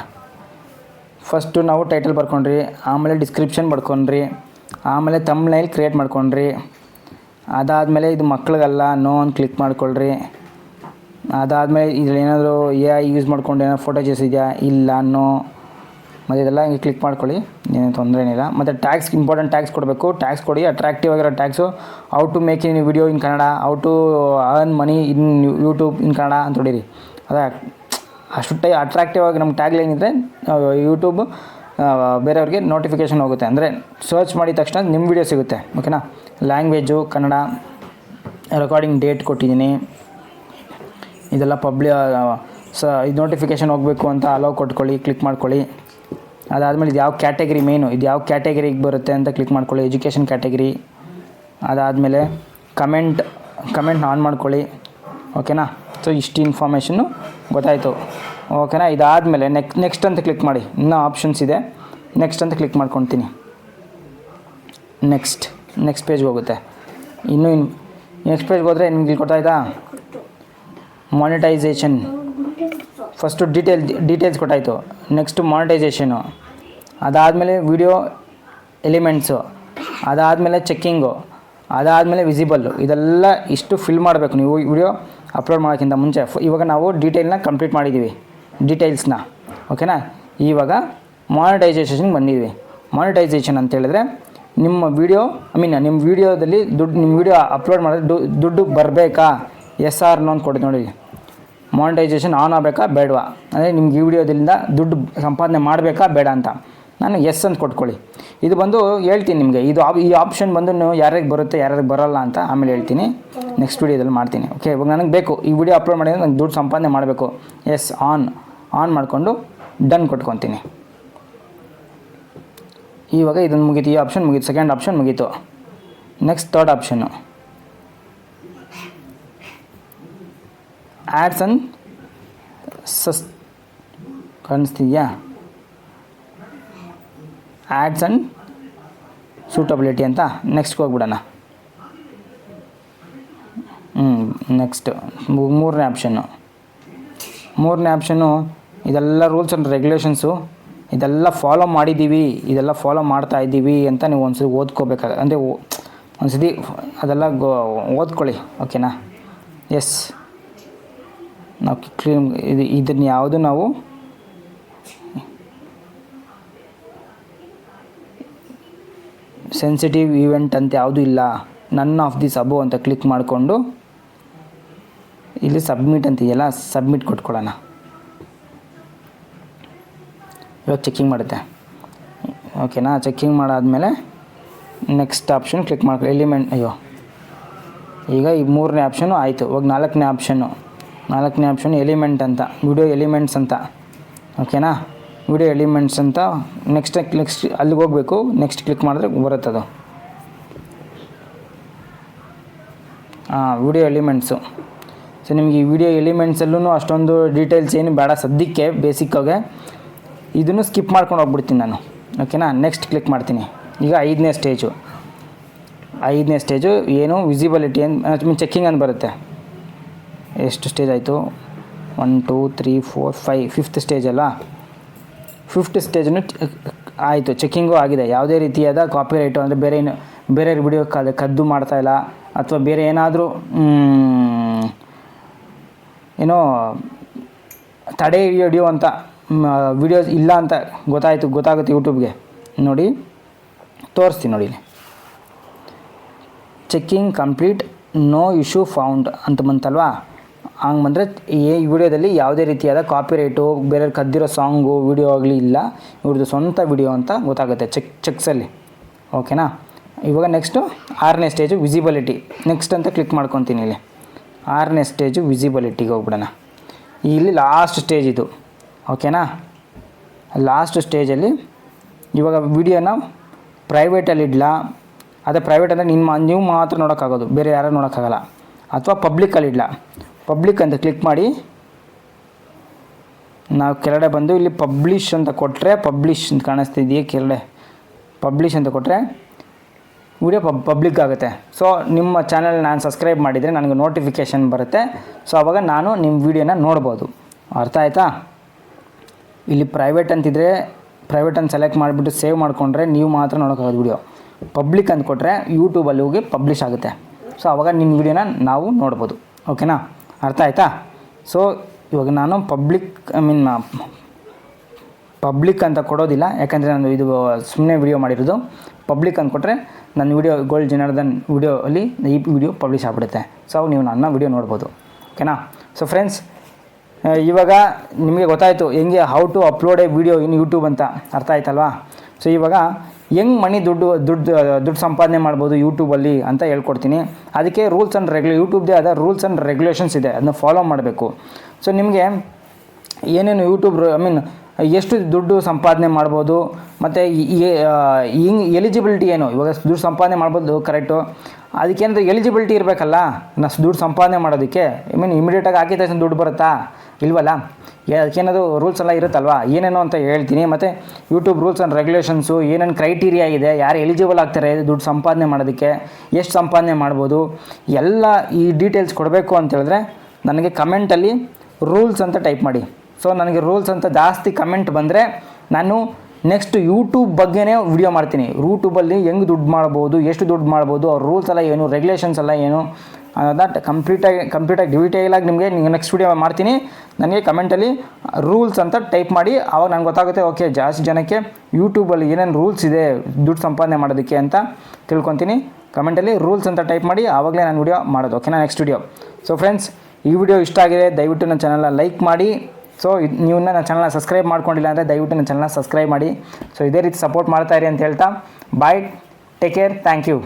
ಫಸ್ಟು ನಾವು ಟೈಟಲ್ ಬರ್ಕೊಂಡ್ರಿ, ಆಮೇಲೆ ಡಿಸ್ಕ್ರಿಪ್ಷನ್ ಬರ್ಕೊಂಡ್ರಿ. ಆಮೇಲೆ ತಮ್ಮನೇಲಿ ಕ್ರಿಯೇಟ್ ಮಾಡ್ಕೊಂಡ್ರಿ. ಅದಾದಮೇಲೆ ಇದು ಮಕ್ಳಿಗಲ್ಲ ನೋ ಅಂತ ಕ್ಲಿಕ್ ಮಾಡ್ಕೊಳ್ರಿ. ಅದಾದಮೇಲೆ ಇದ್ರಲ್ಲಿ ಏನಾದರೂ ಎ ಐ ಯೂಸ್ ಮಾಡ್ಕೊಂಡು ಏನೋ ಫೋಟೋ ಇದೆಯಾ? ಇಲ್ಲ ನೋ ಮತ್ತು ಇದೆಲ್ಲ ಹಿಂಗೆ ಕ್ಲಿಕ್ ಮಾಡ್ಕೊಳ್ಳಿ. ಏನೇನು ತೊಂದರೆ ಏನಿಲ್ಲ. ಮತ್ತು ಟ್ಯಾಕ್ಸ್ ಇಂಪಾರ್ಟೆಂಟ್ ಟ್ಯಾಕ್ಸ್ ಕೊಡಬೇಕು. ಟ್ಯಾಕ್ಸ್ ಕೊಡಿ. ಅಟ್ರಾಕ್ಟಿವ್ ಆಗಿರೋ tags how to make in video in Kannada how to earn money in YouTube in Kannada ಅಂತ ಹೊಡೀರಿ. ಅದೇ ಅಷ್ಟು ಟೈ ಅಟ್ರಾಕ್ಟಿವ್ ಆಗಿ ನಮ್ಮ ಟ್ಯಾಗ್ ಲೈನ್ ಇದ್ದರೆ ಯೂಟ್ಯೂಬ್ ಬೇರೆಯವ್ರಿಗೆ ನೋಟಿಫಿಕೇಷನ್ ಹೋಗುತ್ತೆ. ಅಂದರೆ ಸರ್ಚ್ ಮಾಡಿದ ತಕ್ಷಣ ನಿಮ್ಮ ವಿಡಿಯೋ ಸಿಗುತ್ತೆ. ಓಕೆನಾ ಲ್ಯಾಂಗ್ವೇಜು ಕನ್ನಡ ರೆಕಾರ್ಡಿಂಗ್ ಡೇಟ್ ಕೊಟ್ಟಿದ್ದೀನಿ. ಇದೆಲ್ಲ ಪಬ್ಲಿ ಸ, ಇದು ನೋಟಿಫಿಕೇಷನ್ ಹೋಗಬೇಕು ಅಂತ ಅಲೋ ಕೊಟ್ಕೊಳ್ಳಿ ಕ್ಲಿಕ್ ಮಾಡ್ಕೊಳ್ಳಿ. ಅದಾದಮೇಲೆ ಇದು ಯಾವ ಕ್ಯಾಟಗರಿ ಮೇನು ಇದು ಯಾವ ಕ್ಯಾಟಗರಿಗೆ ಬರುತ್ತೆ ಅಂತ ಕ್ಲಿಕ್ ಮಾಡ್ಕೊಳ್ಳಿ. ಎಜುಕೇಷನ್ ಕ್ಯಾಟಗರಿ ಅದಾದಮೇಲೆ ಕಮೆಂಟ್ ಕಮೆಂಟ್ ಆನ್ ಮಾಡ್ಕೊಳ್ಳಿ. ಓಕೆನಾ ಸೊ ಇಷ್ಟು ಇನ್ಫಾರ್ಮೇಷನ್ನು ಗೊತ್ತಾಯಿತು. ಓಕೆನಾ ಇದಾದಮೇಲೆ ನೆಕ್ ನೆಕ್ಸ್ಟ್ ಅಂತ ಕ್ಲಿಕ್ ಮಾಡಿ. ಇನ್ನೂ ಆಪ್ಷನ್ಸ್ ಇದೆ. ನೆಕ್ಸ್ಟ್ ಅಂತ ಕ್ಲಿಕ್ ಮಾಡ್ಕೊತೀನಿ. ನೆಕ್ಸ್ಟ್ ನೆಕ್ಸ್ಟ್ ಪೇಜ್ಗೆ ಹೋಗುತ್ತೆ. ಇನ್ನೂ ಇನ್ ನೆಕ್ಸ್ಟ್ ಪೇಜ್ಗೆ ಹೋದರೆ ನಿಮ್ಗೆ ಗೊತ್ತಾಯ್ತಾ ಮಾನಿಟೈಸೇಷನ್ ಫಸ್ಟು ಡೀಟೇಲ್ ಡೀಟೇಲ್ಸ್ ಕೊಟ್ಟಾಯಿತು. ನೆಕ್ಸ್ಟು ಮಾನಿಟೈಸೇಷನು ಅದಾದಮೇಲೆ ವಿಡಿಯೋ ಎಲಿಮೆಂಟ್ಸು ಅದಾದಮೇಲೆ ಚೆಕ್ಕಿಂಗು ಅದಾದಮೇಲೆ ವಿಸಿಬಲ್ಲು ಇದೆಲ್ಲ ಇಷ್ಟು ಫಿಲ್ ಮಾಡಬೇಕು ನೀವು ವಿಡಿಯೋ ಅಪ್ಲೋಡ್ ಮಾಡೋಕ್ಕಿಂತ ಮುಂಚೆ. ಇವಾಗ ನಾವು ಡೀಟೇಲ್ನ ಕಂಪ್ಲೀಟ್ ಮಾಡಿದ್ದೀವಿ ಡೀಟೇಲ್ಸ್ನ ಓಕೆನಾ ಇವಾಗ ಮಾನಿಟೈಸೇಷನ್ಗೆ ಬಂದಿದ್ದೀವಿ ಮಾನಿಟೈಸೇಷನ್ ಅಂತ ಹೇಳಿದ್ರೆ ನಿಮ್ಮ ವಿಡಿಯೋ ಐ ಮೀನ್ ನಿಮ್ಮ ವಿಡಿಯೋದಲ್ಲಿ ದುಡ್ಡು, ನಿಮ್ಮ ವಿಡಿಯೋ ಅಪ್ಲೋಡ್ ಮಾಡಿದ್ರೆ ದುಡ್ಡು ಬರಬೇಕಾ? ಎಸ್ ಆರ್ ಅಂತ ಕೊಡಿ ನೋಡಿ. ಮಾನಿಟೈಸೇಷನ್ ಆನ್ ಆಗಬೇಕಾ, ಬೇಡವಾ? ಅಂದರೆ ನಿಮ್ಗೆ ಈ ವಿಡಿಯೋದಿಂದ ದುಡ್ಡು ಸಂಪಾದನೆ ಮಾಡಬೇಕಾ, ಬೇಡ ಅಂತ. ನಾನು ಎಸ್ ಅಂತ ಕೊಟ್ಕೊಳ್ಳಿ. ಇದು ಬಂದು ಹೇಳ್ತೀನಿ ನಿಮಗೆ. ಇದು ಈ ಆಪ್ಷನ್ ಬಂದು ಯಾರ್ಯಾರಿಗೆ ಬರುತ್ತೆ, ಯಾರ್ಯಾರಿಗೆ ಬರೋಲ್ಲ ಅಂತ ಆಮೇಲೆ ಹೇಳ್ತೀನಿ. ನೆಕ್ಸ್ಟ್ ವೀಡಿಯೋದಲ್ಲಿ ಮಾಡ್ತೀನಿ. ಓಕೆ ಇವಾಗ ನನಗೆ ಬೇಕು. ಈ ವಿಡಿಯೋ ಅಪ್ಲೋಡ್ ಮಾಡಿದ್ರೆ ನನಗೆ ದುಡ್ಡು ಸಂಪಾದನೆ ಮಾಡಬೇಕು. ಎಸ್ ಆನ್ ಆನ್ ಮಾಡಿಕೊಂಡು ಡನ್ ಕೊಟ್ಕೊತೀನಿ. ಇವಾಗ ಇದನ್ನು ಮುಗೀತು. ಈ ಆಪ್ಷನ್ ಮುಗೀತು. ಸೆಕೆಂಡ್ ಆಪ್ಷನ್ ಮುಗೀತು. ನೆಕ್ಸ್ಟ್ ತರ್ಡ್ ಆಪ್ಷನ್ನು ಆ್ಯಡ್ಸ್ ಅನ್ ಸಸ್ ಕಾಣಿಸ್ತಿದೆಯಾ? ಆ್ಯಡ್ಸ್ ಆ್ಯಂಡ್ ಸೂಟಬಿಲಿಟಿ ಅಂತ. ನೆಕ್ಸ್ಟ್ಗೆ ಹೋಗ್ಬಿಡೋಣ. ಹ್ಞೂ ನೆಕ್ಸ್ಟ್ ಮೂರನೇ ಆಪ್ಷನ್ನು ಮೂರನೇ ಆಪ್ಷನ್ನು ಇದೆಲ್ಲ ರೂಲ್ಸ್ ಆ್ಯಂಡ್ ರೆಗ್ಯುಲೇಷನ್ಸು ಇದೆಲ್ಲ ಫಾಲೋ ಮಾಡಿದ್ದೀವಿ. ಇದೆಲ್ಲ ಫಾಲೋ ಮಾಡ್ತಾ ಇದ್ದೀವಿ ಅಂತ ನೀವು ಒಂದ್ಸತಿ ಓದ್ಕೋಬೇಕಾಗ ಅಂದರೆ ಒಂದ್ಸತಿ ಅದೆಲ್ಲ ಗೋ ಓದ್ಕೊಳ್ಳಿ ಓಕೆನಾ ಎಸ್ ನಾವು ಕ್ಲೀನ್ ಇದು ಇದನ್ನು ಯಾವುದು ನಾವು ಸೆನ್ಸಿಟಿವ್ ಈವೆಂಟ್ ಅಂತ ಯಾವುದೂ ಇಲ್ಲ. ನನ್ ಆಫ್ ದಿಸ್ ಅಬೋ ಅಂತ ಕ್ಲಿಕ್ ಮಾಡಿಕೊಂಡು ಇಲ್ಲಿ ಸಬ್ಮಿಟ್ ಅಂತಿದೆಯಲ್ಲ ಸಬ್ಮಿಟ್ ಕೊಟ್ಕೊಳ್ಳೋಣ. ಇವಾಗ ಚೆಕ್ಕಿಂಗ್ ಮಾಡುತ್ತೆ. ಓಕೆನಾ ಚೆಕ್ಕಿಂಗ್ ಮಾಡಾದಮೇಲೆ ನೆಕ್ಸ್ಟ್ ಆಪ್ಷನ್ ಕ್ಲಿಕ್ ಮಾಡ್ಕೊ ಎಲಿಮೆಂಟ್ ಅಯ್ಯೋ. ಈಗ ಈ ಮೂರನೇ ಆಪ್ಷನು ಆಯಿತು. ಇವಾಗ ನಾಲ್ಕನೇ ಆಪ್ಷನ್ನು ನಾಲ್ಕನೇ ಆಪ್ಷನ್ ಎಲಿಮೆಂಟ್ ಅಂತ ವಿಡಿಯೋ ಎಲಿಮೆಂಟ್ಸ್ ಅಂತ. ಓಕೆನಾ ವಿಡಿಯೋ ಎಲಿಮೆಂಟ್ಸ್ ಅಂತ ನೆಕ್ಸ್ಟ್ ನೆಕ್ಸ್ಟ್ ಅಲ್ಲಿಗೆ ಹೋಗಬೇಕು. ನೆಕ್ಸ್ಟ್ ಕ್ಲಿಕ್ ಮಾಡಿದ್ರೆ ಬರುತ್ತೆ ಅದು. ಹಾಂ ವಿಡಿಯೋ ಎಲಿಮೆಂಟ್ಸು. ಸೊ ನಿಮಗೆ ಈ ವಿಡಿಯೋ ಎಲಿಮೆಂಟ್ಸಲ್ಲೂ ಅಷ್ಟೊಂದು ಡೀಟೇಲ್ಸ್ ಏನು ಬೇಡ ಸದ್ಯಕ್ಕೆ ಬೇಸಿಕ್ಕಾಗೆ ಇದನ್ನು ಸ್ಕಿಪ್ ಮಾಡ್ಕೊಂಡು ಹೋಗ್ಬಿಡ್ತೀನಿ ನಾನು. ಓಕೆನಾ ನೆಕ್ಸ್ಟ್ ಕ್ಲಿಕ್ ಮಾಡ್ತೀನಿ. ಈಗ ಐದನೇ ಸ್ಟೇಜು ಐದನೇ ಸ್ಟೇಜು ಏನು ವಿಸಿಬಿಲಿಟಿ ಅಂತ ಮೀನ್ ಚೆಕ್ಕಿಂಗ್ ಅಂತ ಬರುತ್ತೆ? ಎಷ್ಟು ಸ್ಟೇಜ್ ಆಯಿತು? One two three four five fifth stage ಅಲ್ಲ? ಫಿಫ್ತ್ ಸ್ಟೇಜ್ನು ಆಯಿತು ಚೆಕ್ಕಿಂಗು ಆಗಿದೆ. ಯಾವುದೇ ರೀತಿಯಾದ ಕಾಪಿರೈಟು ಅಂದರೆ ಬೇರೆ ಏನು ಬೇರೆ ವಿಡಿಯೋ ಕದ್ದು ಕದ್ದು ಮಾಡ್ತಾ ಇಲ್ಲ. ಅಥವಾ ಬೇರೆ ಏನಾದರೂ ಏನೋ ತಡೆ ಹಿಡಿಯೋ ಅಂತ ವಿಡಿಯೋಸ್ ಇಲ್ಲ ಅಂತ ಗೊತ್ತಾಯಿತು, ಗೊತ್ತಾಗುತ್ತೆ ಯೂಟ್ಯೂಬ್ಗೆ ನೋಡಿ, ತೋರಿಸ್ತೀನಿ ನೋಡಿ checking complete no issue found ಅಂತ ಬಂತಲ್ವಾ? ಹಂಗೆ ಬಂದರೆ ಈ ವಿಡಿಯೋದಲ್ಲಿ ಯಾವುದೇ ರೀತಿಯಾದ ಕಾಪಿರೈಟು ಬೇರೆ ಕದ್ದಿರೋ ಸಾಂಗು ವಿಡಿಯೋ ಆಗಲಿ ಇಲ್ಲ. ಇವ್ರದ್ದು ಸ್ವಂತ ವಿಡಿಯೋ ಅಂತ ಗೊತ್ತಾಗುತ್ತೆ ಚೆಕ್ ಚೆಕ್ಸಲ್ಲಿ ಓಕೆನಾ ಇವಾಗ ನೆಕ್ಸ್ಟು ಆರನೇ ಸ್ಟೇಜು ವಿಸಿಬಿಲಿಟಿ ನೆಕ್ಸ್ಟ್ ಅಂತ ಕ್ಲಿಕ್ ಮಾಡ್ಕೊತೀನಿ ಇಲ್ಲಿ. ಆರನೇ ಸ್ಟೇಜು ವಿಸಿಬಿಲಿಟಿಗೆ ಹೋಗ್ಬಿಡೋಣ. ಇಲ್ಲಿ ಲಾಸ್ಟ್ ಸ್ಟೇಜ್ ಇದು. ಓಕೆನಾ ಲಾಸ್ಟ್ ಸ್ಟೇಜಲ್ಲಿ ಇವಾಗ ವಿಡಿಯೋನ ಪ್ರೈವೇಟಲ್ಲಿ ಇಡ್ಲಾ? ಅದೇ ಪ್ರೈವೇಟ್ ಅಂದರೆ ನಿಮ್ಮ ನೀವು ಮಾತ್ರ ನೋಡೋಕ್ಕಾಗೋದು. ಬೇರೆ ಯಾರು ನೋಡೋಕ್ಕಾಗಲ್ಲ. ಅಥವಾ ಇಡಲಾ? ಪಬ್ಲಿಕ್ ಅಂತ ಕ್ಲಿಕ್ ಮಾಡಿ. ನಾವು ಕೆಳಗಡೆ ಬಂದು ಇಲ್ಲಿ ಪಬ್ಲಿಷ್ ಅಂತ ಕೊಟ್ಟರೆ ಪಬ್ಲಿಷ್ ಅಂತ ಕಾಣಿಸ್ತಿದೆಯೇ ಕೆಳಗಡೆ? ಪಬ್ಲಿಷ್ ಅಂತ ಕೊಟ್ಟರೆ ವಿಡಿಯೋ ಪಬ್ ಪಬ್ಲಿಕ್ ಆಗುತ್ತೆ. ಸೊ ನಿಮ್ಮ ಚಾನಲ್ ನಾನು ಸಬ್ಸ್ಕ್ರೈಬ್ ಮಾಡಿದರೆ ನನಗೆ ನೋಟಿಫಿಕೇಷನ್ ಬರುತ್ತೆ. ಸೊ ಆವಾಗ ನಾನು ನಿಮ್ಮ ವೀಡಿಯೋನ ನೋಡ್ಬೋದು. ಅರ್ಥ ಆಯಿತಾ? ಇಲ್ಲಿ ಪ್ರೈವೇಟ್ ಅಂತಿದ್ರೆ ಪ್ರೈವೇಟ್ ಅಂತ ಸೆಲೆಕ್ಟ್ ಮಾಡಿಬಿಟ್ಟು ಸೇವ್ ಮಾಡಿಕೊಂಡ್ರೆ ನೀವು ಮಾತ್ರ ನೋಡೋಕ್ಕಾಗೋದು ವಿಡಿಯೋ ಪಬ್ಲಿಕ್ ಅಂತ ಕೊಟ್ಟರೆ ಯೂಟ್ಯೂಬಲ್ಲಿ ಹೋಗಿ ಪಬ್ಲಿಷ್ ಆಗುತ್ತೆ. ಸೊ ಆವಾಗ ನಿಮ್ಮ ವಿಡಿಯೋನ ನಾವು ನೋಡ್ಬೋದು. ಓಕೆನಾ ಅರ್ಥ ಆಯ್ತಾ? ಸೊ ಇವಾಗ ನಾನು ಪಬ್ಲಿಕ್ ಐ ಮೀನ್ ಪಬ್ಲಿಕ್ ಅಂತ ಕೊಡೋದಿಲ್ಲ. ಯಾಕಂದರೆ ನಾನು ಇದು ಸುಮ್ಮನೆ ವಿಡಿಯೋ ಮಾಡಿರೋದು. ಪಬ್ಲಿಕ್ ಅಂತ ಕೊಟ್ಟರೆ ನನ್ನ ವಿಡಿಯೋ ಗೋಲ್ಡ್ ಜನಾರ್ದನ್ ವಿಡಿಯೋ ಅಲ್ಲಿ ಈ ವಿಡಿಯೋ ಪಬ್ಲಿಷ್ ಆಗ್ಬಿಡುತ್ತೆ. ಸೊ ನೀವು ನನ್ನ ವಿಡಿಯೋ ನೋಡ್ಬೋದು. ಓಕೆನಾ ಸೊ ಫ್ರೆಂಡ್ಸ್ ಇವಾಗ ನಿಮಗೆ ಗೊತ್ತಾಯಿತು ಹೆಂಗೆ how to upload a video in YouTube ಅಂತ. ಅರ್ಥ ಆಯ್ತಲ್ವಾ? ಸೊ ಇವಾಗ ಹೆಂಗೆ ಮನಿ ದುಡ್ಡು ದುಡ್ಡು ದುಡ್ಡು ಸಂಪಾದನೆ ಮಾಡ್ಬೋದು ಯೂಟ್ಯೂಬಲ್ಲಿ ಅಂತ ಹೇಳ್ಕೊಡ್ತೀನಿ. ಅದಕ್ಕೆ ರೂಲ್ಸ್ ಆ್ಯಂಡ್ ರೆಗ್ಯು ಯೂಟ್ಯೂಬ್ದೇ ಆದ ರೂಲ್ಸ್ ಆ್ಯಂಡ್ ರೆಗ್ಯುಲೇಷನ್ಸ್ ಇದೆ. ಅದನ್ನ ಫಾಲೋ ಮಾಡಬೇಕು. ಸೊ ನಿಮಗೆ ಏನೇನು ಯೂಟ್ಯೂಬ್ ಐ ಮೀನ್ ಎಷ್ಟು ದುಡ್ಡು ಸಂಪಾದನೆ ಮಾಡ್ಬೋದು, ಮತ್ತು ಹಿಂಗೆ ಎಲಿಜಿಬಿಲಿಟಿ ಏನು? ಇವಾಗ ದುಡ್ಡು ಸಂಪಾದನೆ ಮಾಡ್ಬೋದು ಕರೆಕ್ಟು ಅದಕ್ಕೇನಂದ್ರೆ ಎಲಿಜಿಬಿಲಿಟಿ ಇರಬೇಕಲ್ಲ, ನಾ ದುಡ್ಡು ಸಂಪಾದನೆ ಮಾಡೋದಕ್ಕೆ ಐ ಮೀನ್ ಇಮಿಡಿಯೇಟಾಗಿ ಹಾಕಿದ ತಕ್ಷಣ ದುಡ್ಡು ಬರುತ್ತಾ? ಇಲ್ವಲ್ಲ? ಅದಕ್ಕೇನಾದ್ರು ರೂಲ್ಸ್ ಎಲ್ಲ ಇರುತ್ತಲ್ವಾ? ಏನೇನು ಅಂತ ಹೇಳ್ತೀನಿ. ಮತ್ತು ಯೂಟ್ಯೂಬ್ ರೂಲ್ಸ್ ಆ್ಯಂಡ್ ರೆಗ್ಯುಲೇಷನ್ಸು ಏನೇನು ಕ್ರೈಟೀರಿಯಾ ಇದೆ, ಯಾರು ಎಲಿಜಿಬಲ್ ಆಗ್ತಾರೆ, ದುಡ್ಡು ಸಂಪಾದನೆ ಮಾಡೋದಕ್ಕೆ, ಎಷ್ಟು ಸಂಪಾದನೆ ಮಾಡ್ಬೋದು, ಎಲ್ಲ ಈ ಡೀಟೇಲ್ಸ್ ಕೊಡಬೇಕು ಅಂತ ಹೇಳಿದ್ರೆ ನನಗೆ ಕಮೆಂಟಲ್ಲಿ ರೂಲ್ಸ್ ಅಂತ ಟೈಪ್ ಮಾಡಿ. ಸೊ ನನಗೆ ರೂಲ್ಸ್ ಅಂತ ಜಾಸ್ತಿ ಕಮೆಂಟ್ ಬಂದರೆ ನಾನು ನೆಕ್ಸ್ಟ್ ಯೂಟ್ಯೂಬ್ ಬಗ್ಗೆನೇ ವಿಡಿಯೋ ಮಾಡ್ತೀನಿ. ಯೂಟ್ಯೂಬಲ್ಲಿ ಹೆಂಗೆ ದುಡ್ಡು ಮಾಡ್ಬೋದು, ಎಷ್ಟು ದುಡ್ಡು ಮಾಡ್ಬೋದು ಅವ್ರ ರೂಲ್ಸ್ ಎಲ್ಲ ಏನು ರೆಗ್ಯುಲೇಷನ್ಸ್ ಎಲ್ಲ ಏನು ಅನ್ನೋದನ್ನ ಕಂಪ್ಲೀಟಾಗಿ ಕಂಪ್ಲೀಟಾಗಿ ಡಿವಿಟೇಲಾಗಿ ನಿಮಗೆ ನಿಮಗೆ ನೆಕ್ಸ್ಟ್ ವೀಡಿಯೋ ಮಾಡ್ತೀನಿ. ನನಗೆ ಕಮೆಂಟಲ್ಲಿ ರೂಲ್ಸ್ ಅಂತ ಟೈಪ್ ಮಾಡಿ. ಆವಾಗ ನಂಗೆ ಗೊತ್ತಾಗುತ್ತೆ ಓಕೆ ಜಾಸ್ತಿ ಜನಕ್ಕೆ ಯೂಟ್ಯೂಬಲ್ಲಿ ಏನೇನು ರೂಲ್ಸ್ ಇದೆ, ದುಡ್ಡು ಸಂಪಾದನೆ ಮಾಡೋದಕ್ಕೆ ಅಂತ ತಿಳ್ಕೊತೀನಿ. ಕಮೆಂಟಲ್ಲಿ ರೂಲ್ಸ್ ಅಂತ ಟೈಪ್ ಮಾಡಿ. ಆವಾಗಲೇ ನಾನು ವಿಡಿಯೋ ಮಾಡೋದು. ಓಕೆನಾ ನೆಕ್ಸ್ಟ್ ವೀಡಿಯೋ ಸೊ ಫ್ರೆಂಡ್ಸ್ ಈ ವಿಡಿಯೋ ಇಷ್ಟ ಆಗಿದೆ, ದಯವಿಟ್ಟು ನನ್ನ ಚಾನಲ್ನ ಲೈಕ್ ಮಾಡಿ. ಸೊ ನೀವು ನನ್ನ ಚಾನಲ್ನ ಸಬ್ಸ್ಕ್ರೈಬ್ ಮಾಡ್ಕೊಂಡಿಲ್ಲ ಅಂದರೆ ದಯವಿಟ್ಟು ನನ್ನ ಚಾನಲ್ನ ಸಬ್ಸ್ಕ್ರೈಬ್ ಮಾಡಿ. ಸೊ ಇದೇ ರೀತಿ ಸಪೋರ್ಟ್ ಮಾಡ್ತಾ ಇರಿ ಅಂತ ಹೇಳ್ತಾ. Bye take care thank you